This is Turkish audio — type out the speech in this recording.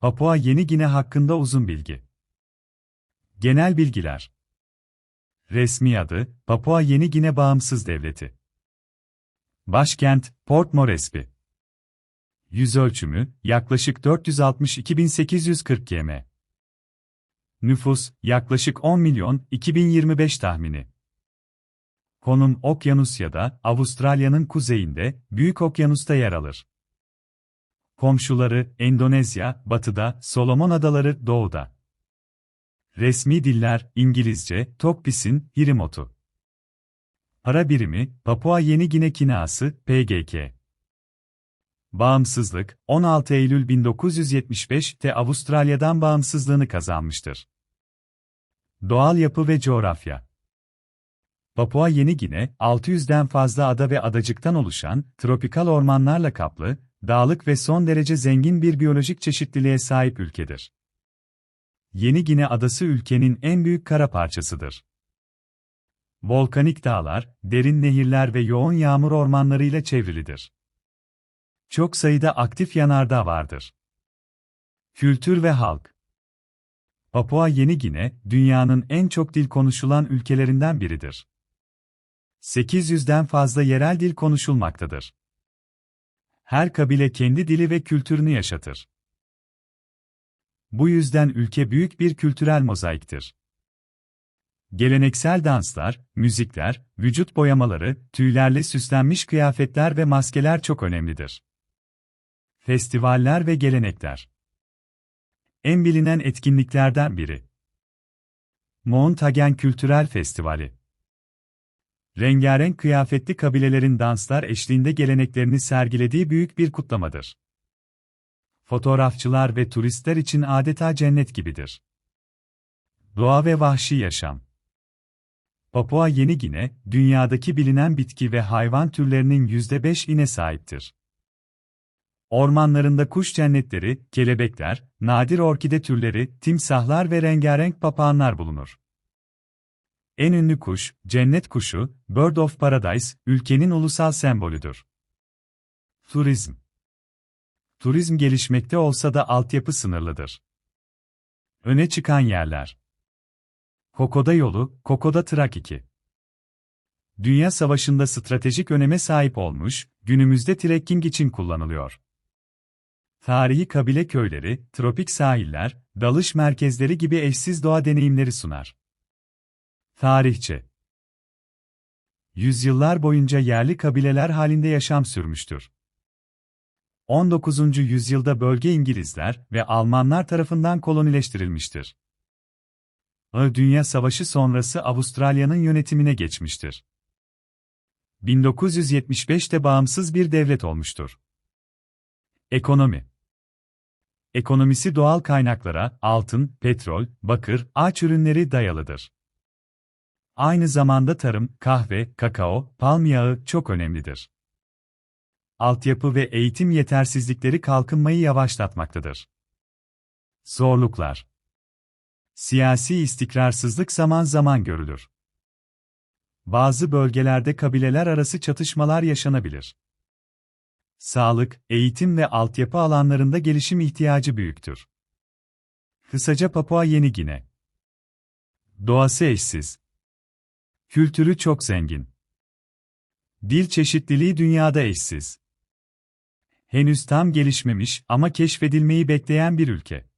Papua Yeni Gine hakkında uzun bilgi. Genel bilgiler. Resmi adı, Papua Yeni Gine Bağımsız Devleti. Başkent, Port Moresby. Yüz ölçümü, yaklaşık 462.840 km. Nüfus, yaklaşık 10 milyon 2025 tahmini. Konum Okyanusya'da, Avustralya'nın kuzeyinde, Büyük Okyanus'ta yer alır. Komşuları, Endonezya, batıda, Solomon Adaları, doğuda. Resmi diller, İngilizce, Tokpis'in, Hirimotu. Para birimi, Papua Yeni Gine Kinası, PGK. Bağımsızlık, 16 Eylül 1975'te Avustralya'dan bağımsızlığını kazanmıştır. Doğal yapı ve coğrafya Papua Yeni Gine, 600'den fazla ada ve adacıktan oluşan, tropikal ormanlarla kaplı, dağlık ve son derece zengin bir biyolojik çeşitliliğe sahip ülkedir. Yeni Gine adası ülkenin en büyük kara parçasıdır. Volkanik dağlar, derin nehirler ve yoğun yağmur ormanlarıyla çevrilidir. Çok sayıda aktif yanardağ vardır. Kültür ve halk Papua Yeni Gine, dünyanın en çok dil konuşulan ülkelerinden biridir. 800'den fazla yerel dil konuşulmaktadır. Her kabile kendi dili ve kültürünü yaşatır. Bu yüzden ülke büyük bir kültürel mozaiktir. Geleneksel danslar, müzikler, vücut boyamaları, tüylerle süslenmiş kıyafetler ve maskeler çok önemlidir. Festivaller ve gelenekler En bilinen etkinliklerden biri. Mount Hagen Kültürel Festivali rengarenk kıyafetli kabilelerin danslar eşliğinde geleneklerini sergilediği büyük bir kutlamadır. Fotoğrafçılar ve turistler için adeta cennet gibidir. Doğa ve vahşi yaşam Papua Yeni Gine, dünyadaki bilinen bitki ve hayvan türlerinin %5 ine sahiptir. Ormanlarında kuş cennetleri, kelebekler, nadir orkide türleri, timsahlar ve rengarenk papağanlar bulunur. En ünlü kuş, cennet kuşu, Bird of Paradise, ülkenin ulusal sembolüdür. Turizm Turizm gelişmekte olsa da altyapı sınırlıdır. Öne çıkan yerler Kokoda yolu, Kokoda Trak 2. Dünya Savaşı'nda stratejik öneme sahip olmuş, günümüzde trekking için kullanılıyor. Tarihi kabile köyleri, tropik sahiller, dalış merkezleri gibi eşsiz doğa deneyimleri sunar. Tarihçe Yüzyıllar boyunca yerli kabileler halinde yaşam sürmüştür. 19. yüzyılda bölge İngilizler ve Almanlar tarafından kolonileştirilmiştir. Dünya Savaşı sonrası Avustralya'nın yönetimine geçmiştir. 1975'te bağımsız bir devlet olmuştur. Ekonomi Ekonomisi doğal kaynaklara, altın, petrol, bakır, ağaç ürünleri dayalıdır. Aynı zamanda tarım, kahve, kakao, palm yağı çok önemlidir. Altyapı ve eğitim yetersizlikleri kalkınmayı yavaşlatmaktadır. Zorluklar Siyasi istikrarsızlık zaman zaman görülür. Bazı bölgelerde kabileler arası çatışmalar yaşanabilir. Sağlık, eğitim ve altyapı alanlarında gelişim ihtiyacı büyüktür. Kısaca Papua Yeni Gine Doğası eşsiz, Kültürü çok zengin. Dil çeşitliliği dünyada eşsiz. Henüz tam gelişmemiş ama keşfedilmeyi bekleyen bir ülke.